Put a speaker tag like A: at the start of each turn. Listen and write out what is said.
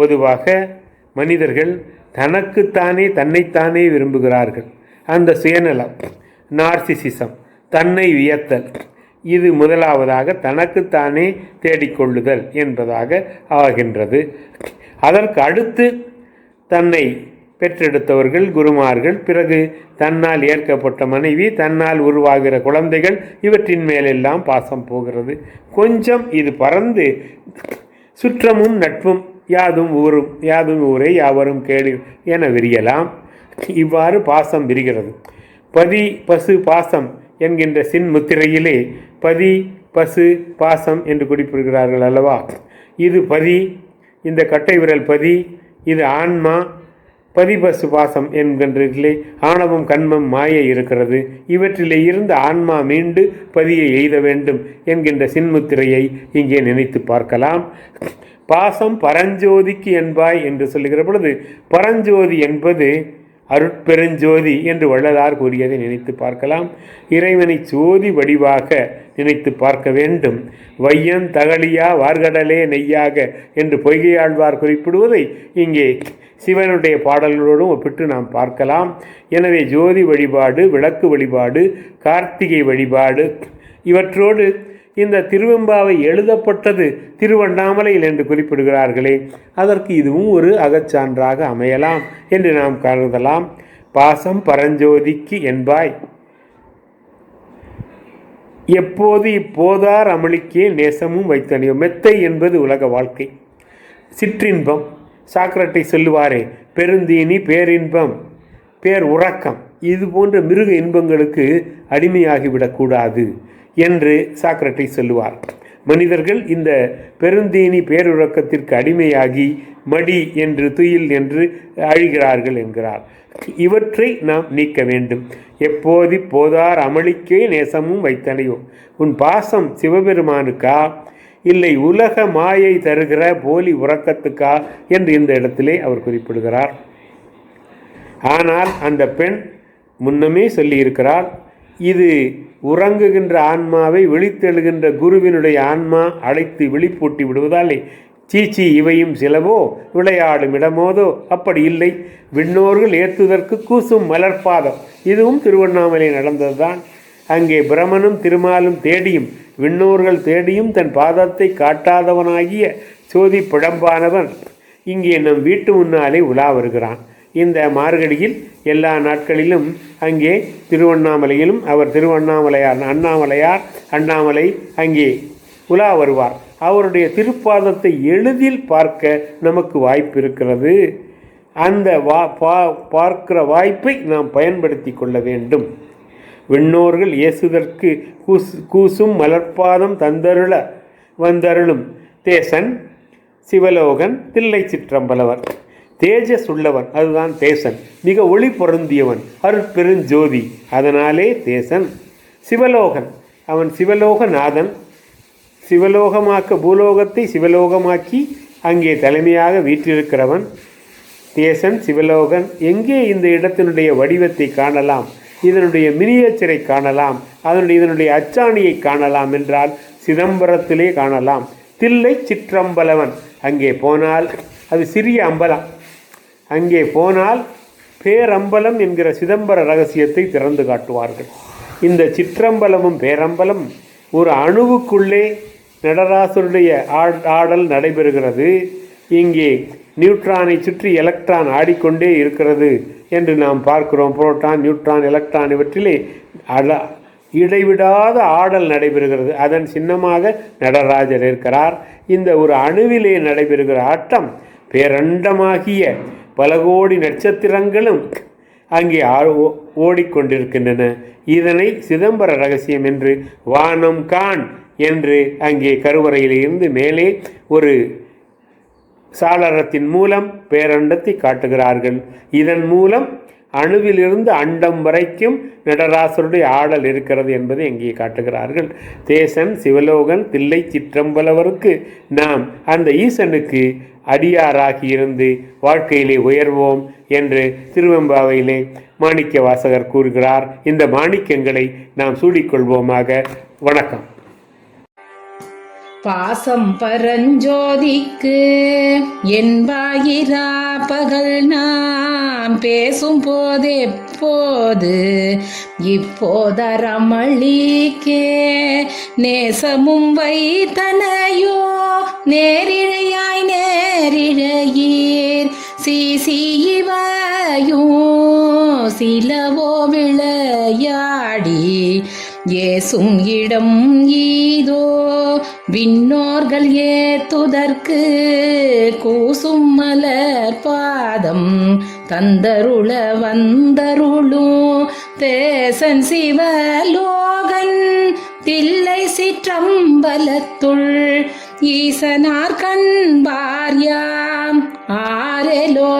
A: பொதுவாக மனிதர்கள் தனக்குத்தானே தன்னைத்தானே விரும்புகிறார்கள். அந்த சுயநலம் நார்சிசிசம் தன்னை வியத்தல் இது முதலாவதாக தனக்குத்தானே தேடிக்கொள்ளுதல் என்பதாக ஆகின்றது. அதற்கு அடுத்து தன்னை பெற்றெடுத்தவர்கள் குருமார்கள் பிறகு தன்னால் ஏற்கப்பட்ட மனைவி தன்னால் உருவாகிற குழந்தைகள் இவற்றின் மேலெல்லாம் பாசம் போகிறது. கொஞ்சம் இது பறந்து சுற்றமும் நட்பும் யாதும் ஊரும் யாதும் ஊரே யாவரும் கேடு என விரியலாம். இவ்வாறு பாசம் விரிகிறது. பதி பசு பாசம் என்கின்ற சின்முத்திரையிலே பதி பசு பாசம் என்று குறிப்பிடுகிறார்கள் அல்லவா? இது பதி இந்த கட்டை விரல் பதி இது ஆன்மா பதிபசு பாசம் என்கின்றதிலே ஆணவம் கண்மம் மாயை இருக்கிறது. இவற்றிலே இருந்து ஆன்மா மீண்டு பதியை எய்த வேண்டும் என்கின்ற சின்முத்திரையை இங்கே நினைத்து பார்க்கலாம். பாசம் பரஞ்சோதிக்கு என்பாய் என்று சொல்லுகிற பொழுது பரஞ்சோதி என்பது அருட்பெருஞ்சோதி என்று வள்ளலார் கூறியதை நினைத்து பார்க்கலாம். இறைவனை சோதி வடிவாக நினைத்து பார்க்க வேண்டும். வையன் தகழியா வார்கடலே நெய்யாக என்று பொய்கையாழ்வார் குறிப்பிடுவதை இங்கே சிவனுடைய பாடல்களோடும் ஒப்பிட்டு நாம் பார்க்கலாம். எனவே ஜோதி வழிபாடு விளக்கு வழிபாடு கார்த்திகை வழிபாடு இவற்றோடு இந்த திருவெம்பாவை எழுதப்பட்டது திருவண்ணாமலையில் என்று குறிப்பிடுகிறார்களே. அதற்கு இதுவும் ஒரு அகச்சான்றாக அமையலாம் என்று நாம் கருதலாம். பாசம் பரஞ்சோதிக்கு என்பாய். எப்போது இப்போதார் அமளிக்கே நேசமும் வைத்தனையோ மெத்தை என்பது உலக வாழ்க்கை. சிற்றின்பம். சாக்ரட்டை சொல்லுவாரே பெருந்தீனி பேரின்பம் பேர் உறக்கம். இது போன்ற மிருக இன்பங்களுக்கு அடிமையாகிவிடக்கூடாது. என்று சாக்ரட்டை சொல்லுவார். மனிதர்கள் இந்த பெருந்தீனி பேருறக்கத்திற்கு அடிமையாகி மடி என்று துயில் என்று அழிகிறார்கள் என்கிறார். இவற்றை நாம் நீக்க வேண்டும். எப்போது போதார் அமளிக்கே நேசமும் வைத்தனையோ? உன் பாசம் சிவபெருமானுக்கா? இல்லை உலக மாயை தருகிற போலி உறக்கத்துக்கா? என்று இந்த இடத்திலே அவர் குறிப்பிடுகிறார். ஆனால் அந்த பெண் முன்னமே சொல்லியிருக்கிறார் இது உறங்குகின்ற ஆன்மாவை விழித்தெழுகின்ற குருவினுடைய ஆன்மா அழைத்து விழிப்பூட்டி விடுவதாலே சீச்சி இவையும் சிலவோ விளையாடும் இடமோதோ? அப்படி இல்லை. விண்ணோர்கள் ஏத்துதற்கு கூசும் மலர்பாதம். இதுவும் திருவண்ணாமலை நடந்ததுதான். அங்கே பிரமனும் திருமாலும் தேடியும் விண்ணோர்கள் தேடியும் தன் பாதத்தை காட்டாதவனாகிய சோதி பிழம்பானவன் இங்கே நம் வீட்டு முன்னாலே உலா வருகிறான். இந்த மார்கழியில் எல்லா நாட்களிலும் அங்கே திருவண்ணாமலையிலும் அவர் திருவண்ணாமலையார் அண்ணாமலையார் அண்ணாமலை அங்கே உலா வருவார். அவருடைய திருப்பாதத்தை எளிதில் பார்க்க நமக்கு வாய்ப்பு இருக்கிறது அந்த வா பா பார்க்கிற வாய்ப்பை நாம் பயன்படுத்தி கொள்ள வேண்டும். விண்ணோர்கள் இயேசுதற்கு கூசு கூசும் மலர்பாதம் தந்தருள வந்தருளும். தேசன் சிவலோகன் தில்லை சிற்றம்பலவர். தேஜஸ் உள்ளவன் அதுதான் தேசன். மிக ஒளி பொருந்தியவன் அருட்பெருஞ்சோதி. அதனாலே தேசன். சிவலோகன். அவன் சிவலோகநாதன். சிவலோகமாக்க பூலோகத்தை சிவலோகமாக்கி அங்கே தலைமையாக வீற்றிருக்கிறவன் தேசன் சிவலோகன். எங்கே இந்த இடத்தினுடைய வடிவத்தை காணலாம்? இதனுடைய மினியேச்சரை காணலாம். அதனுடைய இதனுடைய அச்சாணியை காணலாம் என்றால் சிதம்பரத்திலே காணலாம். தில்லை சிற்றம்பலவன் அங்கே போனால் அது சிறிய அம்பலம். அங்கே போனால் பேரம்பலம் என்கிற சிதம்பர ரகசியத்தை திறந்து காட்டுவார்கள். இந்த சிற்றம்பலமும் பேரம்பலம் ஒரு அணுவுக்குள்ளே நடராசருடைய ஆட்- ஆடல் நடைபெறுகிறது. இங்கே நியூட்ரானை சுற்றி எலக்ட்ரான் ஆடிக்கொண்டே இருக்கிறது என்று நாம் பார்க்கிறோம். புரோட்டான் நியூட்ரான் எலக்ட்ரான் இவற்றிலே அட இடைவிடாத ஆடல் நடைபெறுகிறது. அதன் சின்னமாக நடராஜர் இருக்கிறார். இந்த ஒரு அணுவிலே நடைபெறுகிற ஆட்டம் பேரண்டமாகிய பல கோடி நட்சத்திரங்களும் அங்கே ஆ- ஓ- ஓடிக்கொண்டிருக்கின்றன. இதனை சிதம்பர ரகசியம் என்று வானம் கான் என்று அங்கே கருவறையிலிருந்து மேலே ஒரு சாளரத்தின் மூலம் பேரண்டத்தை காட்டுகிறார்கள். இதன் மூலம் அணுவிலிருந்து அண்டம் வரைக்கும் நடராசருடைய ஆடல் இருக்கிறது என்பதை இங்கே காட்டுகிறார்கள். தேசன் சிவலோகன் தில்லை சிற்றம்பலவருக்கு நாம் அந்த ஈசனுக்கு அடியாராகி இருந்து வாழ்க்கையிலே உயர்வோம் என்று திருவெம்பாவையிலே மாணிக்க வாசகர் கூறுகிறார். இந்த மாணிக்கங்களை நாம் சூடிக்கொள்வோமாக. வணக்கம்.
B: பாசம் பரஞ்சோதிக்கு என்பாயிரா பகல் நாம் பேசும் போதெப்போது இப்போதரமளிக்கே நேசமும் வைத்தனையோ நேரிழையாய் நேரிழையீர். சீசிவயும் சிலவோ விளையாடி ஏசும் இடம் ஈதோ விண்ணோர்கள் ஏத்துதற்கு கூசும் மலர் பாதம் தந்தருள வந்தருளும். தேசன் சிவலோகன் தில்லை சிற்றம்பலத்துள் ஈசனார் கண்பார்யாம் ஆரெலோரெம்பாவாய்